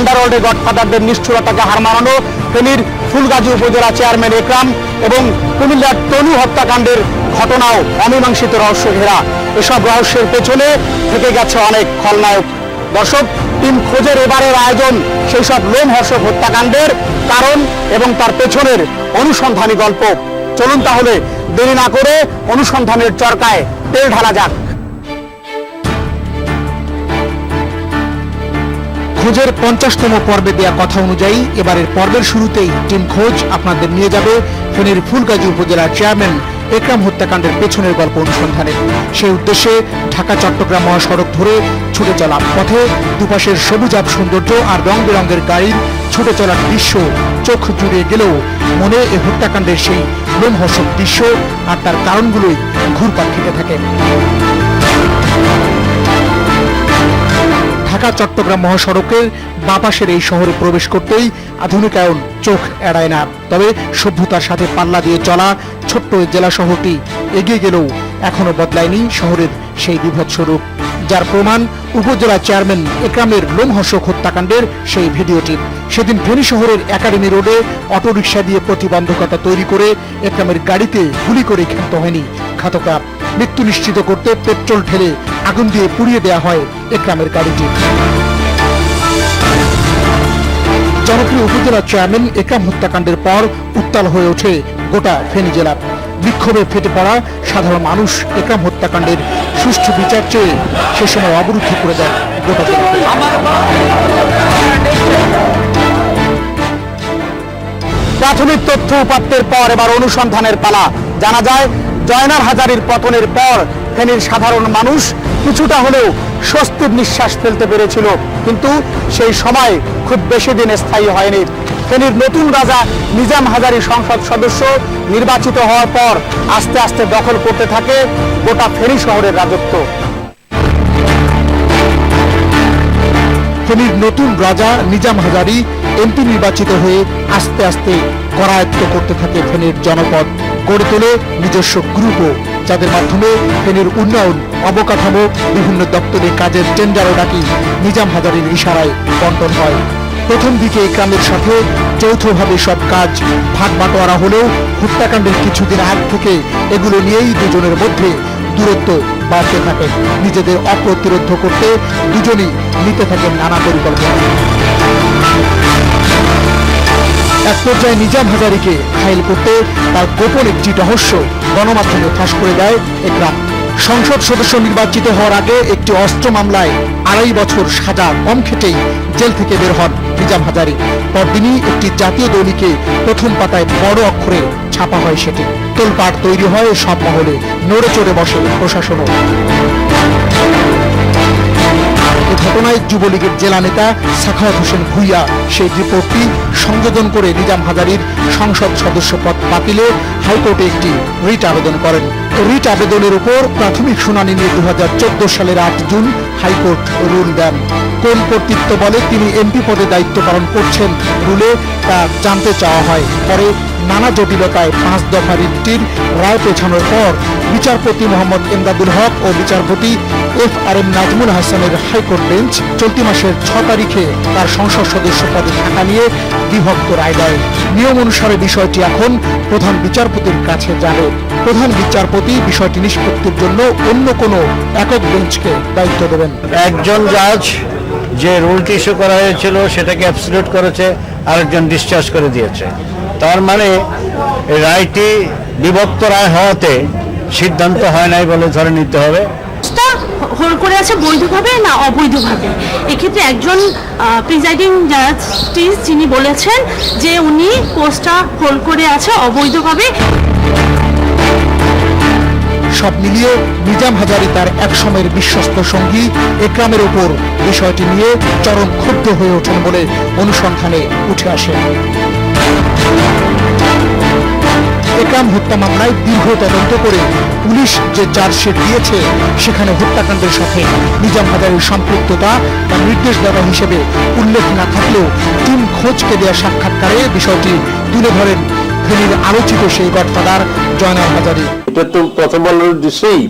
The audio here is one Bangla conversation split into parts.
আন্ডারওয়ার্ল্ডে গডফাদারদের নিষ্ঠুরতাকে হার মানানো ফেনীর ফুলগাজী উপজেলা চেয়ারম্যান একরাম এবং কুমিল্লার তনু হত্যাকাণ্ডের ঘটনাও অমীমাংসিত রহস্য ঘেরা। এসব রহস্যের পেছনে থেকে গেছে অনেক খলনায়ক। দর্শক, টিম খোঁজের এবারের আয়োজন সেই সব লোমহর্ষক হত্যাকাণ্ডের কারণ এবং তার পেছনের অনুসন্ধানী গল্প। চলুন তাহলে দেরি না করে অনুসন্ধানের চরকায় তেল ঢালা যাক। খোঁজের পঞ্চাশতম পর্বে দেয়া কথা অনুযায়ী এবারের পর্বের শুরুতেই টিম খোঁজ আপনাদের নিয়ে যাবে ফেনীর ফুলগাজী উপজেলার চেয়ারম্যান একরাম হত্যাকাণ্ডের পেছনের গল্প অনুসন্ধানে। সেই উদ্দেশ্যে ঢাকা, চট্টগ্রাম মহাসড়ক ধরে ছুটে চলা পথে দুপাশের সবুজাব সৌন্দর্য আর রং বেরঙের গাড়ির ছুটে চলার দৃশ্য চোখ জুড়ে গেলেও মনে এ হত্যাকাণ্ডের সেই লোমহর্ষক দৃশ্য আর তার কারণগুলোই ঘুরপাক খেতে থাকে। ঢাকা, চট্টগ্রাম মহাসড়কের বাপাসের এই শহরে প্রবেশ করতেই আধুনিকায়ন চোখ এড়ায় না। তবে সভ্যতার সাথে পাল্লা দিয়ে চলা ছোট্ট জেলা শহরটি এগিয়ে গেলেও এখনও বদলায়নি শহরের সেই বিভৎস রূপ। যার প্রমাণ উপজেলা চেয়ারম্যান একরামের লোমহর্ষক হত্যাকাণ্ডের সেই ভিডিওটি। সেদিন ফেনী শহরের একাডেমি রোডে অটোরিকশা দিয়ে প্রতিবন্ধকতা তৈরি করে একরামের গাড়িতে গুলি করে ক্ষান্ত হয়নি। ঘাতকরা মৃত্যু নিশ্চিত করতে পেট্রোল ঢেলে আগুন দিয়ে পুড়িয়ে দেওয়া হয় একরামের গাড়িটি। জনপ্রিয় উপজেলা চেয়ারম্যান একরাম হত্যাকাণ্ডের পর উত্তাল হয়ে ওঠে গোটা ফেনী জেলা। বিক্ষোভে ফেটে পড়া সাধারণ মানুষ একরাম হত্যাকাণ্ডের সুষ্ঠু বিচার চেয়ে সে সময় অবরুদ্ধ করে দেয় গোটা প্রাথমিক তথ্য উপাত্তের পর এবার অনুসন্ধানের পালা। জানা যায় জয়নার হাজারির পতনের পর ফেনীর সাধারণ মানুষ কিছুটা হলেও স্বস্তির নিঃশ্বাস ফেলতে পেরেছিল, কিন্তু সেই সময় খুব বেশি দিন স্থায়ী হয়নি। ফেনীর নতুন রাজা নিজাম হাজারি সংসদ সদস্য নির্বাচিত হওয়ার পর আস্তে আস্তে দখল করতে থাকে গোটা ফেনী শহরের রাজত্ব। ফেনীর নতুন রাজা নিজাম হাজারি এমপি নির্বাচিত হয়ে আস্তে আস্তে করায়ত্ত করতে থাকে ফেনীর জনপদ গড়ে তোলে নিজস্ব গ্রুপও। যাদের মাধ্যমে ফেনীর উন্নয়ন, অবকাঠামো, বিভিন্ন দপ্তরে কাজের টেন্ডারও ডাকি নিজাম হাজারের ইশারায় বন্টন হয়। প্রথম দিকে গ্রামের সাথে যৌথভাবে সব কাজ ভাগ বাটোয়ারা হলেও হত্যাকাণ্ডের কিছুদিন আগ থেকে এগুলো নিয়েই দুজনের মধ্যে দূরত্ব বাড়তে থাকে। নিজেদের অপ্রতিরোধ করতে দুজনই নিতে থাকেন নানা পরিকল্পনা। এক পর্যায়ে নিজাম হাজারিকে ঘায়েল করতে তার গোপন একটি রহস্য গণমাধ্যমে ফাঁস করে দেয় একরাম সংসদ সদস্য নির্বাচিত হওয়ার আগে একটি অস্ত্র মামলায় আড়াই বছর সাজা কম খেটেই জেল থেকে বের হন নিজাম হাজারি। পরদিনই একটি জাতীয় দলিকে প্রথম পাতায় বড় অক্ষরে ছাপা হয় সেটি। তোলপাট তৈরি হয় সব মহলে, নড়ে চড়ে বসে প্রশাসনও। ঘটনায় যুবলীগের জেলা নেতা সাখাওয়াত হোসেন ভুইয়া সেই রিপোর্টটি সংযোজন করে নিজাম হাজারির সংসদ সদস্য পদ বাতিলে হাইকোর্টে একটি রিট আবেদন করেন। রিট আবেদনের উপর প্রাথমিক শুনানি নিয়ে দু হাজার চোদ্দ সালের আট জুন হাইকোর্ট রুল দেন। কোন কর্তৃত্ব বলে তিনি এমপি পদে দায়িত্ব পালন করছেন রুলে তা জানতে চাওয়া হয়। পরে নানা জটিলতায় পাঁচ দফা রিটটির রায় পেছানোর পর বিচারপতি মোহাম্মদ এমদাদুল হক ও বিচারপতি এফ আর এম নাজমুল হাসানের হাইকোর্ট বেঞ্চ চলতি মাসের ছ তারিখে তার সংসদ সদস্য পদে থাকা নিয়ে বিভক্ত রায় দেয়। নিয়ম অনুসারে বিষয়টি এখন প্রধান বিচারপতির কাছে যাবে। প্রধান বিচারপতি বিষয়টি নিষ্পত্তির জন্য অন্য কোনো একক বেঞ্চকে দায়িত্ব দেবেন। একজন জাজ যে রুলটি ইস্যু করা হয়েছিল সেটাকে অ্যাবসলিউট করেছে, আরেকজন ডিসচার্জ করে দিয়েছে। তার মানে এই রায়টি বিভক্ত রায় হওয়াতে সিদ্ধান্ত হয় নাই বলে ধরে নিতে হবে। হোল্ড করে আছে বৈধভাবে না অবৈধভাবে? এক্ষেত্রে একজন প্রিজাইডিং জাস্টিস যিনি বলেছেন যে উনি পোস্টটা হোল্ড করে আছে অবৈধভাবে। সব মিলিয়ে নিজাম হাজারি তার এক সময়ের বিশ্বস্ত সঙ্গী একরামের ওপর বিষয়টি নিয়ে চরম ক্ষুব্ধ হয়ে ওঠেন বলে অনুসন্ধানে উঠে আসে। একরাম হত্যা মামলায় দীর্ঘ তদন্ত করে পুলিশ যে চার্জশিট দিয়েছে, সেখানে হত্যাকাণ্ডের সাথে নিজাম হাজারের সম্পৃক্ততা বা নির্দেশ দেওয়া হিসেবে উল্লেখ না থাকলেও টিম খোঁজকে দেওয়া সাক্ষাৎকারে বিষয়টি তুলে ধরেন ফেনীর আলোচিত সেই গডফাদার জয়নাল হাজারি। এটা তো প্রথম আলোর দিছেই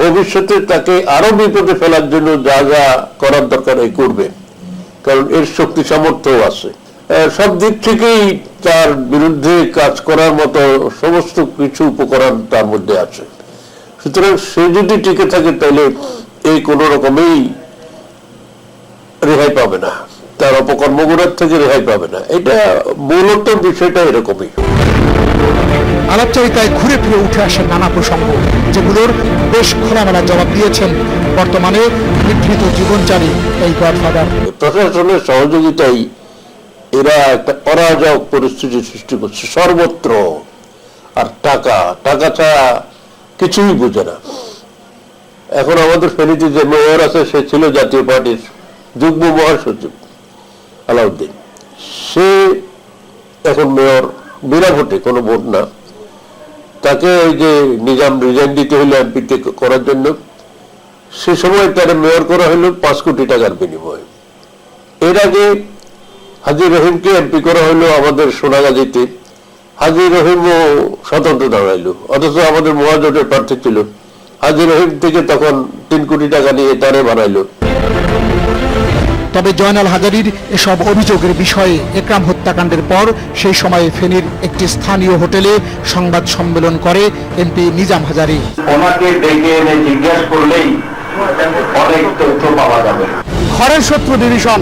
ভবিষ্যতে তাকে আরও বিপদে ফেলার জন্য যা যা করার দরকার, এই করবে। কারণ এর শক্তি সামর্থ্যও আছে। সব দিক থেকেই তার বিরুদ্ধে কাজ করার মতো সমস্ত কিছু উপকরণ তার মধ্যে আছে। সুতরাং সে যদি টিকে থাকে তাহলে এই কোনো রকমেই রেহাই পাবে না। তার অপকর্মগুলোর থেকে রেহাই পাবে না। এটা মূলত বিষয়টা এরকমই। আলাপচারিতায় ঘুরে ফিরে উঠে আসে নানা প্রসঙ্গ যেগুলোর বেশ খোলামেলা জবাব দিয়েছেন বর্তমানে নিভৃত জীবনচারী এই গডফাদার। প্রশাসনের সহযোগিতায় এরা একটা অরাজক পরিস্থিতি সৃষ্টি করছে, সর্বত্র। আর টাকা টাকা ছাড়া কিছুই বোঝে না। এখন আমাদের ফেনীতে যে মেয়র আছে, সে ছিল জাতীয় পার্টির যুগ্ম মহাসচিব, আলাউদ্দিন। সে এখন মেয়র, বিনা ভোটে, কোনো ভোট না। তাকে ওই যে নিজাম রিজাইন দিতে হলো এমপিতে করার জন্য। সে সময় তার মেয়র করা হলো পাঁচ কোটি টাকার বিনিময়ে। এর আগে হাজির রহিমকে এমপি করা হলো আমাদের সোনাগাজীতে হাজির রহিমও স্বতন্ত্র দাঁড়াইলো অথচ আমাদের মহাজোটের প্রার্থী ছিল। হাজির রহিম থেকে তখন তিন কোটি টাকা নিয়ে তারে বানাইলো। তবে জয়নাল হাজারির এসব অভিযোগের বিষয়ে একরাম হত্যাকাণ্ডের পর সেই সময়ে ফেনীর একটি স্থানীয় হোটেলে সংবাদ সম্মেলন করে এমপি নিজাম হাজারি। ওনাকে ডেকে এনে জিজ্ঞেস করলেই অনেক তথ্য পাওয়া যাবে। ঘরের শত্রু ডিভিশন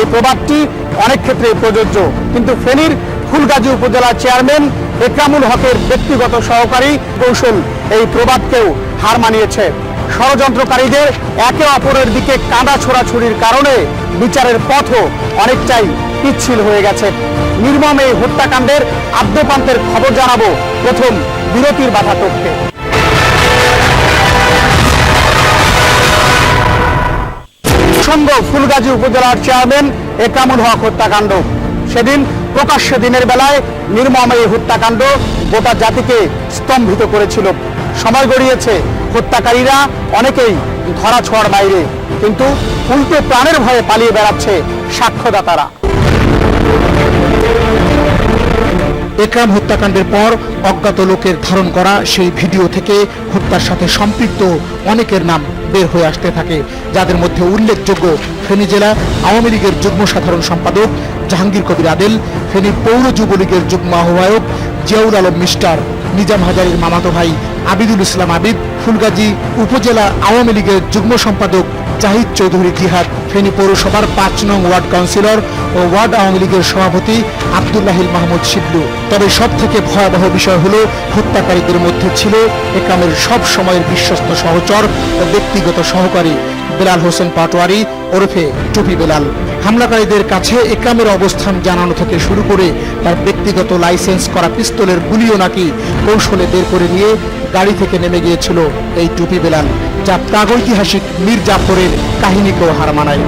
এই প্রবাদটি অনেক ক্ষেত্রে প্রযোজ্য। কিন্তু ফেনীর ফুলগাজী উপজেলা চেয়ারম্যান একরামুল হকের ব্যক্তিগত সহকারী কৌশল এই প্রবাদকেও হার মানিয়েছে। ষড়যন্ত্রকারীদের একে অপরের দিকে কাঁদা ছোড়াছুরির কারণে বিচারের পথও অনেকটাই পিচ্ছিল হয়ে গেছে। নির্মম এই হত্যাকাণ্ডের আদ্যপান্তের খবর জানাব প্রথম বিরতির বাধা টপকে। সঙ্গ ফুলগাজী উপজেলার চেয়ারম্যান একরামুল হক হত্যাকাণ্ড। সেদিন প্রকাশ্যে দিনের বেলায় নির্মম এই হত্যাকাণ্ড গোটা জাতিকে স্তম্ভিত করেছিল। সময় গড়িয়েছে, হত্যাকারীরা অনেকেই ধরা ছোঁয়ার বাইরে, কিন্তু উল্টো প্রাণের ভয়ে পালিয়ে বেড়াচ্ছে সাক্ষ্যদাতারা। একরাম হত্যাকাণ্ডের পর অজ্ঞাত লোকের ধারণ করা সেই ভিডিও থেকে হত্যার সাথে সম্পৃক্ত অনেকের নাম বের হয়ে আসতে থাকে, যাদের মধ্যে উল্লেখযোগ্য ফেনী জেলা আওয়ামী লীগের যুগ্ম সাধারণ সম্পাদক জাহাঙ্গীর কবির আদেল, ফেনী পৌর যুবলীগের যুগ্ম আহ্বায়ক জিয়াউল আলম মিস্টার, নিজাম হাজারির মামাতো ভাই আবিদুল ইসলাম আবিদ, ফুলগাজী উপজেলা আওয়ামী লীগের যুগ্ম সম্পাদক জাহিদ চৌধুরী জিহাদ, ফেনী পৌরসভার পাঁচ নং ওয়ার্ড কাউন্সিলর ও ওয়ার্ড আওয়ামী লীগের সভাপতি আবদুল্লাহিল মাহমুদ শিবলু। তবে সব থেকে ভয়াবহ বিষয় হল, হত্যাকারীদের মধ্যে ছিল একরামের সব সময়ের বিশ্বস্ত সহচর ও ব্যক্তিগত সহকারী। বেলাল হোসেন পাটোয়ারি ওরফে টুপি বেলাল। হামলাকারীদের কাছে একরামের অবস্থান জানানো থেকে শুরু করে তার ব্যক্তিগত লাইসেন্স করা পিস্তলের গুলিও নাকি কৌশলে বের করে নিয়ে গাড়ি থেকে নেমে গিয়েছিল এই টুপি বেলাল, যা প্রাগৈতিহাসিক মীর জাফরের কাহিনীকেও হার মানায়।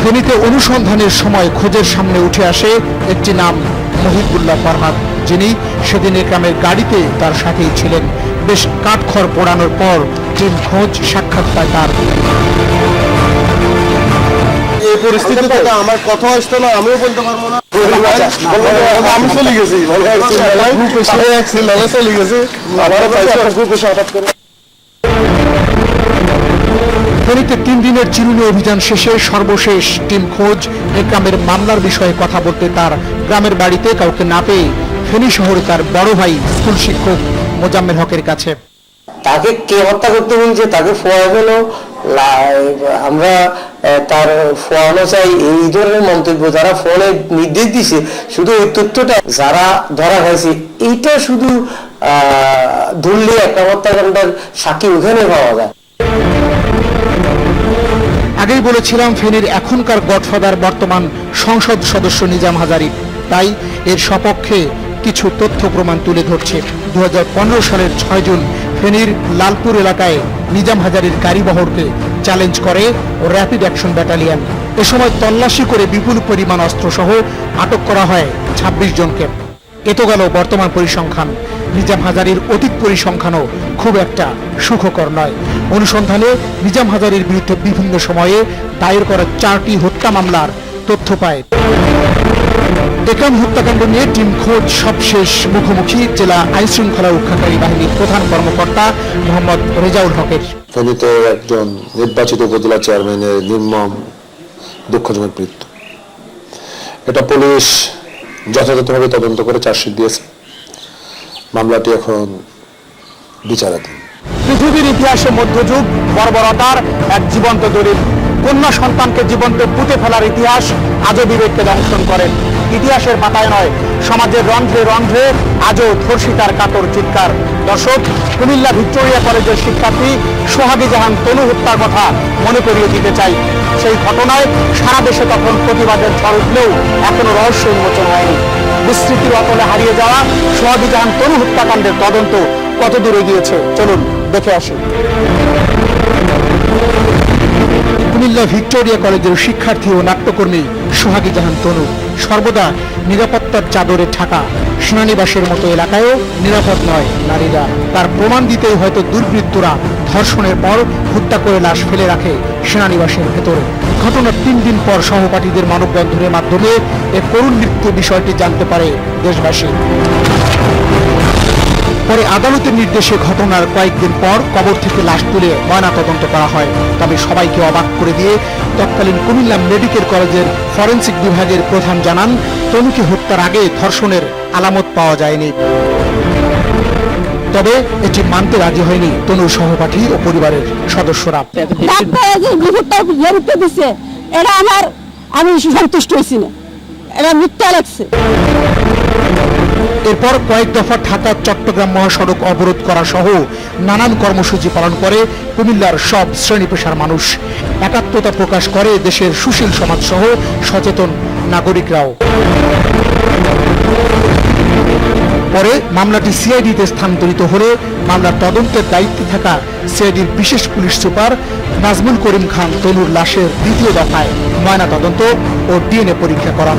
ফেনীতে অনুসন্ধানের সময় খোঁজের সামনে উঠে আসে একটি নাম, মহিবুল্লাহ ফরহাদ যিনি সেদিন একরামের গাড়িতে তার সাথেই ছিলেন। বেশ কাঠখড় পোড়ানোর পর টিম খোঁজ সাক্ষাৎ পায় তার। এই পরিস্থিতিতে আমার কথা আসতো না আমিও বলতে পারব না। আমি চলে গেছি চলে গেছি। আমারও গ্রুপ এসে হঠাৎ করে। ফেনীতে তিন দিনের চিরুনি অভিযান শেষে সর্বশেষ টিম খোঁজ। একরামের মামলার বিষয়ে কথা বলতে তার গ্রামের বাড়িতে কাউকে না পেয়ে ফেনী শহরে তার বড় ভাই স্কুল শিক্ষক মোজাম্মেল হকের কাছে। তাকে কে হত্যা করতে বলছে? তাকে ফোয়ানো আমরা তার ফোয়ানো চাই। এই ধরনের মন্তব্য যারা ফোনে নির্দেশ দিছে শুধু ওই তথ্যটা যারা ধরা হয়েছে এইটা শুধু আহ ধরলে একটা হত্যাকাণ্ডের সাক্ষী ওখানে পাওয়া যায়। আগেই বলেছিলাম ফেনীর এখনকার গডফাদার বর্তমান সংসদ সদস্য নিজাম হাজারি। তাই এর সপক্ষে কিছু তথ্য প্রমাণ তুলে ধরছে। দু হাজার পনেরো সালের ছয় জুন ফেনীর লালপুর এলাকায় নিজাম হাজারির গাড়িবহরকে চ্যালেঞ্জ করে র্যাপিড অ্যাকশন ব্যাটালিয়ন। এ সময় তল্লাশি করে বিপুল পরিমাণ অস্ত্রসহ আটক করা হয় ২৬ জনকে। এ তো গেল বর্তমান পরিসংখ্যান। নিজাম হাজারির অতীত পরিসংখ্যানও খুব একটা সুখকর নয়। অনুসন্ধানে নিজাম হাজারির বিরুদ্ধে বিভিন্ন সময়ে দায়ের করা চারটি হত্যা মামলার তথ্য পায়। একরাম হত্যাকাণ্ড নিয়ে টিম খোঁজ সবশেষ মুখোমুখি জেলা আইন শৃঙ্খলা রক্ষাকারী বাহিনীর প্রধান কর্মকর্তা মোহাম্মদ রেজাউল হকের। ফেনীতে একজন নির্বাচিত উপজেলা চেয়ারম্যানের নির্মম দুঃখজনক মৃত্যু। এটা পুলিশ যথাযথভাবে তদন্ত করে চার্জশিট দিয়েছে। মামলাটি এখন বিচারাধীন। পৃথিবীর ইতিহাসে মধ্যযুগ বর্বরতার এক জীবন্ত দলিল। কন্যা সন্তানকে জীবন্ত পুঁতে ফেলার ইতিহাস আজও বিবেককে দংশন করেন। ইতিহাসের পাতায় নয়, সমাজের রন্ধ্রে রন্ধ্রে আজও ধর্ষিতার কাতর চিৎকার। দর্শক, কুমিল্লা ভিক্টোরিয়া কলেজের শিক্ষার্থী সোহাগী জাহান তনু হত্যার কথা মনে করিয়ে দিতে চাই। সেই ঘটনায় সারা দেশে তখন প্রতিবাদের ঝড় উঠলেও এখনও রহস্য উন্মোচন হয়নি। বিস্তৃতির অতলে হারিয়ে যাওয়া সোহাগী জাহান তনু হত্যাকাণ্ডের তদন্ত কত দূরে গিয়েছে চলুন দেখে আসি। কুমিল্লা ভিক্টোরিয়া কলেজের শিক্ষার্থী ও নাট্যকর্মী সোহাগী জাহান তনু। সর্বদা নিরাপত্তার চাদরে ঢাকা। সেনানিবাসের মতো এলাকায়ও নিরাপদ নয় নারীরা। তার প্রমাণ দিতেই হয়তো দুর্বৃত্তরা ধর্ষণের পর হত্যা করে লাশ ফেলে রাখে সেনানিবাসের ভেতরে। ঘটনার তিন দিন পর সহপাঠীদের মানববন্ধনের মাধ্যমে এ করুণ মৃত্যু বিষয়টি জানতে পারে দেশবাসী। পরে আদালতের নির্দেশে ঘটনার কয়েকদিন পর কবর থেকে লাশ তুলে ময়নাতদন্ত করা হয়। তবে সবাইকে অবাক করে দিয়ে তৎকালীন কুমিল্লা মেডিকেল কলেজের ফরেন্সিক বিভাগের প্রধান জানান, তনুকে হত্যার আগে ধর্ষণের আলামত পাওয়া যায়নি। তবে এটি মানতে রাজি হয়নি তনুর সহপাঠী ও পরিবারের সদস্যরা। ডাক্তার যে রিপোর্টটা বেরোতে দিছে। এটা আমার আমি সন্তুষ্ট হয়েছি না। এটা মিথ্যা লাগছে এরপর কয়েক দফা ঢাকা, চট্টগ্রাম মহাসড়ক অবরোধ করা সহ নানান কর্মসূচি পালন করে কুমিল্লার সব শ্রেণি পেশার মানুষ। একাত্মতা প্রকাশ করে দেশের সুশীল সমাজ সহ সচেতন নাগরিকরাও। পরে মামলাটি সিআইডিতে স্থানান্তরিত হলে মামলার তদন্তের দায়িত্বে থাকা সিআইডির বিশেষ পুলিশ সুপার নাজমুল করিম খান তনুর লাশের দ্বিতীয় দফায় ময়না তদন্ত ও ডিএনএ পরীক্ষা করান।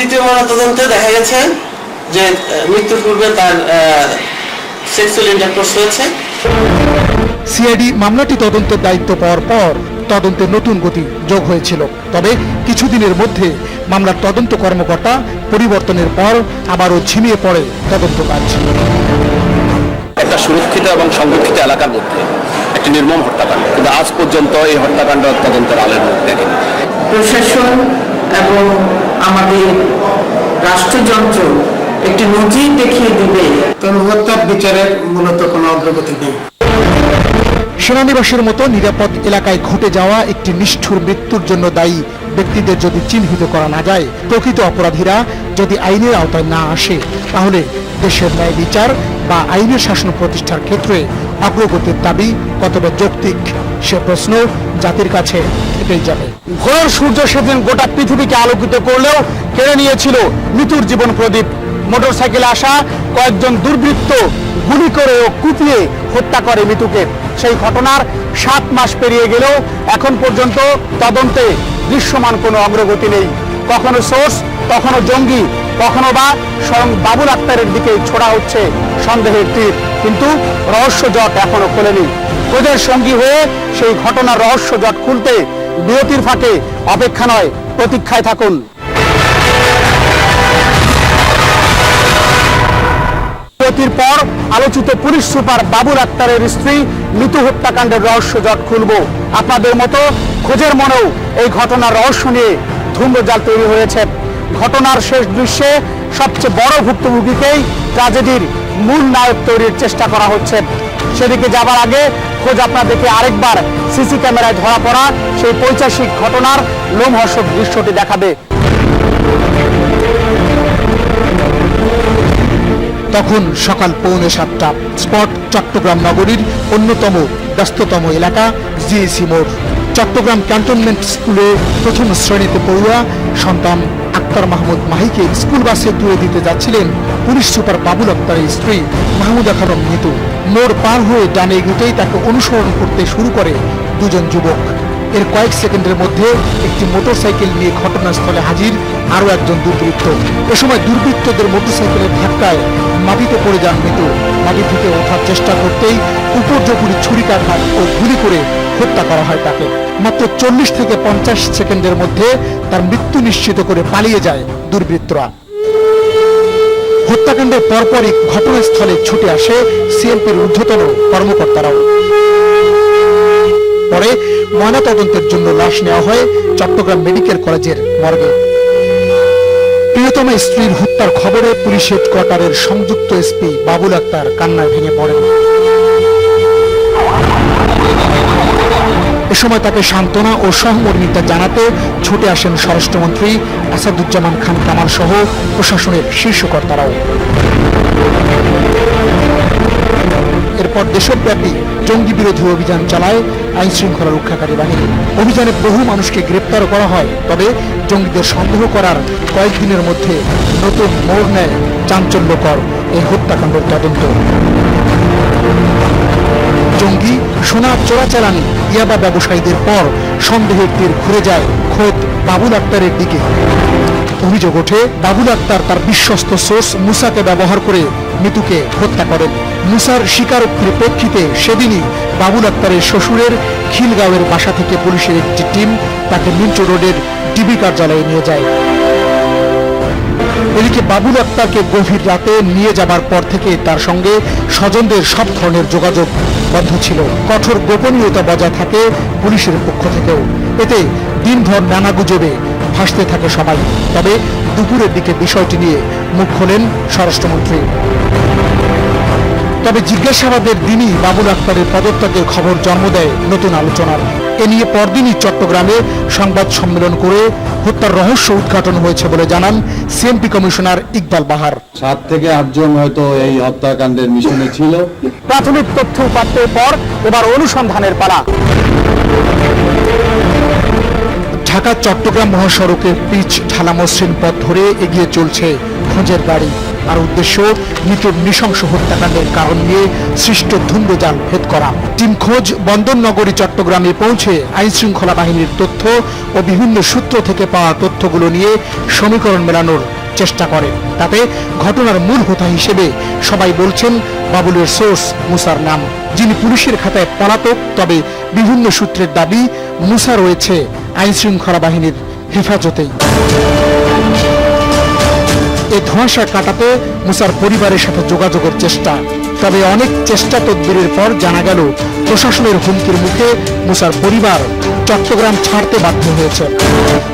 দ্বিতীয় ময়নাতদন্তে দেখা গেছে যে মৃত্যুর পূর্বে তার সেক্সুয়াল ইন্টারকোর্স হয়েছে। সিআইডি মামলাটি তদন্তের দায়িত্ব পাওয়ার পর তদন্তে নতুন গতি যোগ হয়েছিল। তবে কিছুদিনের মধ্যে মামলার তদন্ত কর্মকর্তা পরিবর্তনের পর আবারও ঝিমিয়ে পড়ে তদন্ত কাজ। একটা সুরক্ষিত এবং সংরক্ষিত এলাকার মধ্যে একটি নির্মম হত্যাকাণ্ড। কিন্তু আজ পর্যন্ত এই হত্যাকাণ্ড তদন্তের আলের দেখেনি। প্রশাসন এবং আমাদের রাষ্ট্রযন্ত্র একটি নজির দেখিয়ে দিবে। তনু হত্যার বিচারের মূলত কোনো অগ্রগতি নেই। সেনানিবাসের মতো নিরাপদ এলাকায় ঘটে যাওয়া একটি নিষ্ঠুর মৃত্যুর জন্য দায়ী ব্যক্তিদের যদি চিহ্নিত করা না যায় প্রকৃত অপরাধীরা যদি আইনের আওতায় না আসে তাহলে দেশের ন্যায় বিচার বা আইনের শাসন প্রতিষ্ঠার ক্ষেত্রে অগ্রগতির দাবি কতটা যৌক্তিক সে প্রশ্ন জাতির কাছে এটাই যাবে। ভোরের সূর্য সেদিন গোটা পৃথিবীকে আলোকিত করলেও কেড়ে নিয়েছিল মৃত্যুর জীবন প্রদীপ। মোটরসাইকেলে আসা কয়েকজন দুর্বৃত্ত গুলি করে ও কুপিয়ে হত্যা করে মৃতুকে। সেই ঘটনার সাত মাস পেরিয়ে গেলেও এখন পর্যন্ত তদন্তে দৃশ্যমান কোনো অগ্রগতি নেই। কখনো সোর্স, কখনো জঙ্গি, কখনো বা স্বয়ং বাবুল আক্তারের দিকে ছোড়া হচ্ছে সন্দেহের তীর। কিন্তু রহস্য জট এখনও খোলেনি। খোঁজের সঙ্গী হয়ে সেই ঘটনার রহস্য জট খুলতে বিরতির ফাঁকে অপেক্ষা নয়, প্রতীক্ষায় থাকুন। বিরতির পর আলোচিত পুলিশ সুপার বাবুল আক্তারের স্ত্রী মৃত্যু হত্যাকাণ্ডের রহস্য জট খুলব। আপনাদের মতো খোঁজের মনেও এই ঘটনার রহস্য নিয়ে ধূম্রজাল তৈরি হয়েছে। ঘটনার শেষ দৃশ্যে সবচেয়ে বড় ভুক্তভোগীকেই ট্র্যাজেডির মূল নায়ক তৈরির চেষ্টা করা হচ্ছে। সেদিকে যাবার আগে খোঁজ আপনাদেরকে আরেকবার সিসি ক্যামেরায় ধরা পড়া সেই পৈচাসিক ঘটনার লোমহর্ষক দৃশ্যটি দেখাবে। তখন সকাল পৌনে সাতটা, স্পট চট্টগ্রাম নগরীর অন্যতম ব্যস্ততম এলাকা, জিএসি মোড়। চট্টগ্রাম ক্যান্টনমেন্ট স্কুলে প্রথম শ্রেণীতে পড়ুয়া সন্তান আক্তার মাহমুদ মাহিকে স্কুল বাসে তুলে দিতে যাচ্ছিলেন পুলিশ সুপার বাবুল আক্তারের স্ত্রী মাহমুদা খানম মিতু। মোড় পার হয়ে ডানে এগুতেই তাকে অনুসরণ করতে শুরু করে দুজন যুবক। এর কয়েক সেকেন্ডের মধ্যে একটি মোটরসাইকেল নিয়ে ঘটনাস্থলে হাজির আরও একজন দুর্বৃত্ত। এ সময় দুর্বৃত্তদের মোটরসাইকেলের ধাক্কায় মাটিতে পড়ে যান মৃত্যু মাটি থেকে ওঠার চেষ্টা করতেই উপর্যপুরি ছুরিকাঘাত ও গুলি করে হত্যা করা হয় তাকে। মাত্র চল্লিশ থেকে পঞ্চাশ সেকেন্ডের মধ্যে তার মৃত্যু নিশ্চিত করে পালিয়ে যায় দুর্বৃত্তরা। হত্যাকাণ্ডের পরপরই ঘটনাস্থলে ছুটে আসে সিএমপির ঊর্ধ্বতন কর্মকর্তারাও। পরে ময়নাতদন্তের জন্য লাশ নেওয়া হয় চট্টগ্রাম মেডিকেল কলেজের মর্গে। প্রিয়তমা স্ত্রীর হত্যার খবরে পুলিশ হেডকোয়ার্টারের সংযুক্ত এসপি বাবুল আক্তার কান্নায় ভেঙে পড়েন। এ সময় তাকে সান্ত্বনা ও সহমর্মিতা জানাতে ছুটে আসেন স্বরাষ্ট্রমন্ত্রী আসাদুজ্জামান খান কামাল সহ প্রশাসনের শীর্ষকর্তারাও এরপর দেশব্যাপী জঙ্গি বিরোধী অভিযান চালায় আইন শৃঙ্খলা রক্ষাকারী বাহিনী। অভিযানে বহু মানুষকে গ্রেপ্তার করা হয়, তবে জঙ্গিদের সন্দেহ করার কয়েকদিনের মধ্যে নতুন মোড় নেয় চাঞ্চল্যকর এই হত্যাকাণ্ডের তদন্ত। সোনা চোরাচালানি ইয়াবা ব্যবসায়ীদের পর সন্দেহের তীর ঘুরে যায় খোদ বাবুল আক্তারের দিকে। অভিযোগ ওঠে, বাবুল আক্তার তার বিশ্বস্ত সোর্স মুসাকে ব্যবহার করে মিতুকে হত্যা করেন। মুসার স্বীকারোক্তির প্রেক্ষিতে সেদিনই বাবুল আক্তারের শ্বশুরের খিলগাঁওয়ের বাসা থেকে পুলিশের একটি টিম তাকে মিন্টু রোডের ডিবি কার্যালয়ে নিয়ে যায়। এদিকে বাবুল আক্তারকে গভীর রাতে নিয়ে যাবার পর থেকে তার সঙ্গে স্বজনদের সব ধরনের যোগাযোগ বন্ধ ছিল। কঠোর গোপনীয়তা বজায় থাকে পুলিশের পক্ষ থেকেও। এতে দিনভর নানা গুজবে ভাসতে থাকে সবাই। তবে দুপুরের দিকে বিষয়টি নিয়ে মুখ খোলেন স্বরাষ্ট্রমন্ত্রী। তবে জিজ্ঞাসাবাদের দিনই বাবুল আক্তারের পদত্যাগের খবর জন্ম দেয় নতুন আলোচনার। এ নিয়ে পরদিনই চট্টগ্রামে সংবাদ সম্মেলন করে হত্যার রহস্য উদ্ঘাটন হয়েছে বলে জানান সিএমপি কমিশনার ইকবাল বাহার। সাত থেকে আটজন হয়তো এই হত্যাকাণ্ডের মিশনে ছিল। প্রাথমিক তথ্য উপাত্তের পর এবার অনুসন্ধানের পালা। ঢাকা চট্টগ্রাম মহাসড়কের পিচ ঢালা মসৃণ পথ ধরে এগিয়ে চলছে খোঁজের গাড়ি। আর উদ্দেশ্য মৃতের নৃশংস হত্যাকাণ্ডের কারণ নিয়ে সৃষ্ট ধুম্রজাল ভেদ করা। টিম খোঁজ বন্দরনগরী চট্টগ্রামে পৌঁছে আইন শৃঙ্খলা বাহিনীর তথ্য ও বিভিন্ন সূত্র থেকে পাওয়া তথ্যগুলো নিয়ে সমীকরণ মেলানোর চেষ্টা করে। তাতে ঘটনার মূল হোতা হিসেবে সবাই বলছেন, বাবুলের সোর্স মুসার নাম। যিনি পুলিশের খাতায় পলাতক, তবে বিভিন্ন সূত্রের দাবি, মুসা রয়েছে আইন শৃঙ্খলা বাহিনীর হেফাজতেই। ধোঁয়াশা কাটাতে মুসার পরিবারের সাথে যোগাযোগের চেষ্টা। তবে অনেক চেষ্টা তদবিরের পর জানা গেল, প্রশাসনের হুমকির মুখে মুসার পরিবার চট্টগ্রাম ছাড়তে বাধ্য হয়েছে।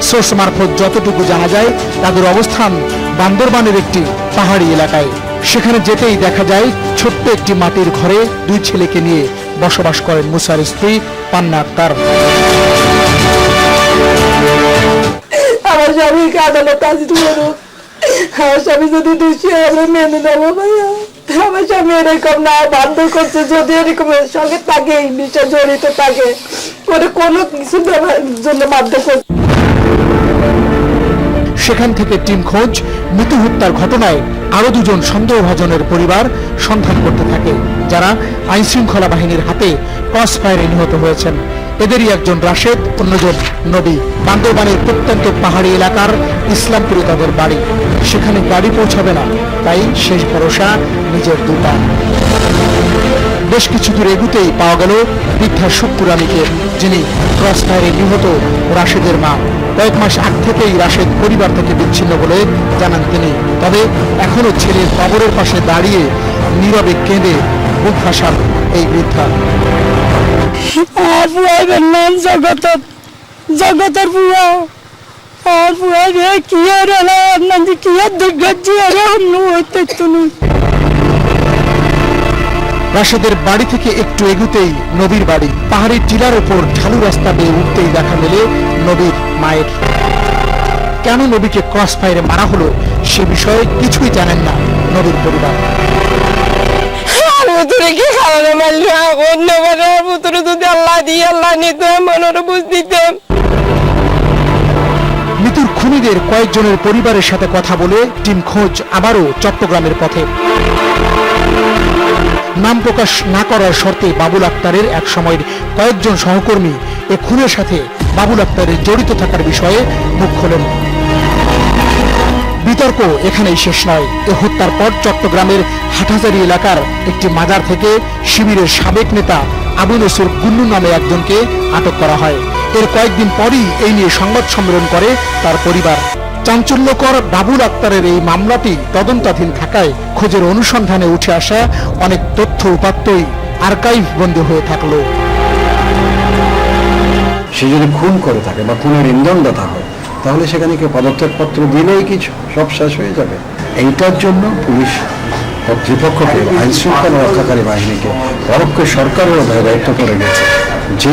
সোর্স মারফত যতটুকু জানা যায়, তাদের অবস্থান বান্দরবানের একটি পাহাড়ি এলাকায়। সেখানে যেতেই দেখা যায়, ছোট্ট একটি মাটির ঘরে দুই ছেলেকে নিয়ে বসবাস করেন মুসার স্ত্রী পান্না আক্তার। আমার স্বামীকে আদালত করুক আমার স্বামী যদি দোষী হয় আমরা মেনে নেব ভাইয়া। আমার স্বামী এরকম না, বাধ্য করছে যদি এরকম সঙ্গে থাকে এই জড়িত থাকে। করে কোনো কিছু জন্য বাধ্য করছে। সেখান থেকে টিম খোঁজ, মৃত্যু হত্যার ঘটনায় আরও দুজন সন্দেহভাজনের পরিবার সন্ধান করতে থাকে, যারা আইন শৃঙ্খলা বাহিনীর হাতে ক্রস ফায়ারে নিহত হয়েছেন। এদেরই একজন রাশেদ, অন্যজন নবী। বান্দরবানের প্রত্যন্ত পাহাড়ি এলাকার ইসলামপুরে তাদের বাড়ি। সেখানে গাড়ি পৌঁছাবে না, তাই শেষ ভরসা নিজের দুটা। বেশ কিছু দূর এগুতেই পাওয়া গেল বৃদ্ধা শুক্কুরানীকে যিনি ক্রস ফায়ারে নিহত রাশেদের মা। কয়েক মাস আগ থেকেই রাশেদ পরিবার থেকে বিচ্ছিন্ন বলে জানান তিনি। তবে এখনও ছেলের কবরের পাশে দাঁড়িয়ে নীরবে কেঁদে বুক এই বৃদ্ধা। আর নাম জগত জগতের বুয়া আর কি আর এলা আপনাদের কি আর অন্য হইতে তুমি রাশেদের বাড়ি থেকে একটু এগুতেই নবীর বাড়ি। পাহাড়ি টিলার ওপর ঢালু রাস্তা বেয়ে উঠতেই দেখা মেলে নবীর মায়ের। কেন নবীকে ক্রস ফায়ারে মারা হলো সে বিষয়ে কিছুই জানেন না নবীর পরিবার। আর কি খাওয়ানো মারলি? মানে ভিতরে যদি আল্লাহ দিয়ে, আল্লাহ নিত মনের বুঝ দিতাম মৃত্যুর খুনিদের কয়েকজনের পরিবারের সাথে কথা বলে টিম খোঁজ আবারও চট্টগ্রামের পথে। নাম প্রকাশ না করার শর্তে বাবুল আক্তারের এক সময়ের কয়েকজন সহকর্মী এ খুনের সাথে বাবুল আক্তারের জড়িত থাকার বিষয়ে মুখ খোলেন। বিতর্ক এখানেই শেষ নয়। এ হত্যার পর চট্টগ্রামের হাটহাজারি এলাকার একটি মাজার থেকে শিবিরের সাবেক নেতা আবু নসুর গুন্নু নামে একজনকে আটক করা হয়। এর কয়েকদিন পরই এই নিয়ে সংবাদ সম্মেলন করে তার পরিবার। চাঞ্চল্যকর বাবুল আক্তারের এই মামলাটি তদন্তাধীন থাকায় খোঁজের অনুসন্ধানে উঠে আসা অনেক তথ্য উপাত্তই আর্কাইভ বন্দী হয়ে থাকল। সে যদি খুন করে থাকে বা খুনের ইন্ধনদাতা হয় তাহলে সেখানে কেউ পদত্যাগপত্র দিলেই কিছু সব শেষ হয়ে যাবে? এইটার জন্য পুলিশ কর্তৃপক্ষকে আইন শৃঙ্খলা রক্ষাকারী বাহিনীকে, পরোক্ষ সরকারেরও দায় দায়িত্ব করে গেছে যে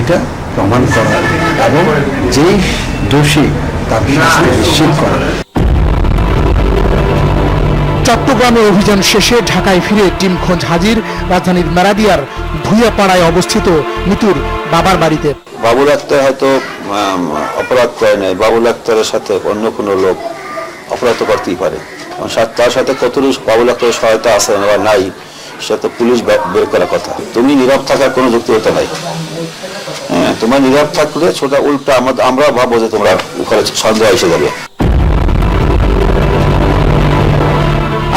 এটা প্রমাণ করা এবং যেই দোষী তার নিশ্চিত করা। চট্টগ্রামে অভিযান শেষে ঢাকায় ফিরে টিম খোঁজ হাজির রাজধানীর মেরাদিয়ার ভুইয়াপাড়ায় অবস্থিত মিতুর বাবার বাড়িতে। বাবুল আক্তার হয়তো অপরাধ করে নাই। বাবুল আক্তারের সাথে অন্য কোনো লোক অপরাধ করতেই পারে। এবং তার সাথে কতটুকু বাবুল আক্তারের সহায়তা আছে বা নাই সেটা তো পুলিশ বের করার কথা। তুমি নীরব থাকার কোনো যুক্তিকতা নাই। হ্যাঁ তোমার নীরব থাকলে সেটা উল্টা আমরা ভাববো যে তোমরা সন্দেহ এসে যাবে।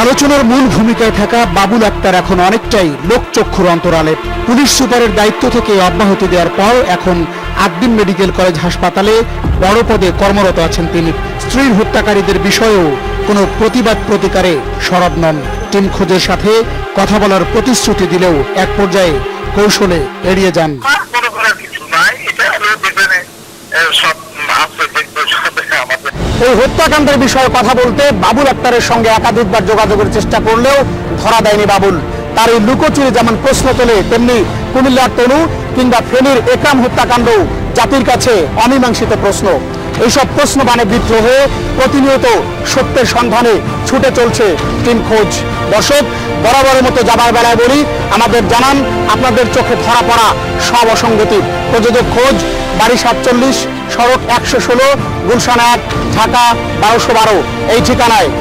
আলোচনার মূল ভূমিকায় থাকা বাবুল আক্তার এখন অনেকটাই লোকচক্ষুর অন্তরালে। পুলিশ সুপারের দায়িত্ব থেকে অব্যাহতি দেওয়ার পর এখন আদ্দিম মেডিকেল কলেজ হাসপাতালে বড় পদে কর্মরত আছেন তিনি। স্ত্রীর হত্যাকারীদের বিষয়েও কোনো প্রতিবাদ প্রতিকারে সরব নন। টিম খোঁজের সাথে কথা বলার প্রতিশ্রুতি দিলেও এক পর্যায়ে কৌশলে এড়িয়ে যান মনে করার কিছু নাই এটা হলো দেখবেন সব আছে দেখবে সব আমাদের এই হত্যাকাণ্ডের বিষয়ে কথা বলতে বাবুল আক্তারের সঙ্গে একাধিকবার যোগাযোগের চেষ্টা করলেও ধরা দেয়নি বাবুল। তার এই লুকোচুরি যেমন প্রশ্ন তোলে, তেমনি কুমিল্লার তনু কিংবা ফেনীর একরাম হত্যাকাণ্ড জাতির কাছে অমীমাংসিত প্রশ্ন। এইসব প্রশ্ন মানে বিদ্রোহ প্রতিনিয়ত সত্যের সন্ধানে ছুটে চলছে টিম খোঁজ। দর্শক, বরাবরের মতো যাবার বেলায় বলি, আমাদের জানান আপনাদের চোখে ধরা পড়া সব অসঙ্গতি। প্রযোজক খোঁজ, বাড়ি সাতচল্লিশ, সড়ক একশো ষোলো গুলশান এক ঢাকা বারোশো বারো। এই ঠিকানায়।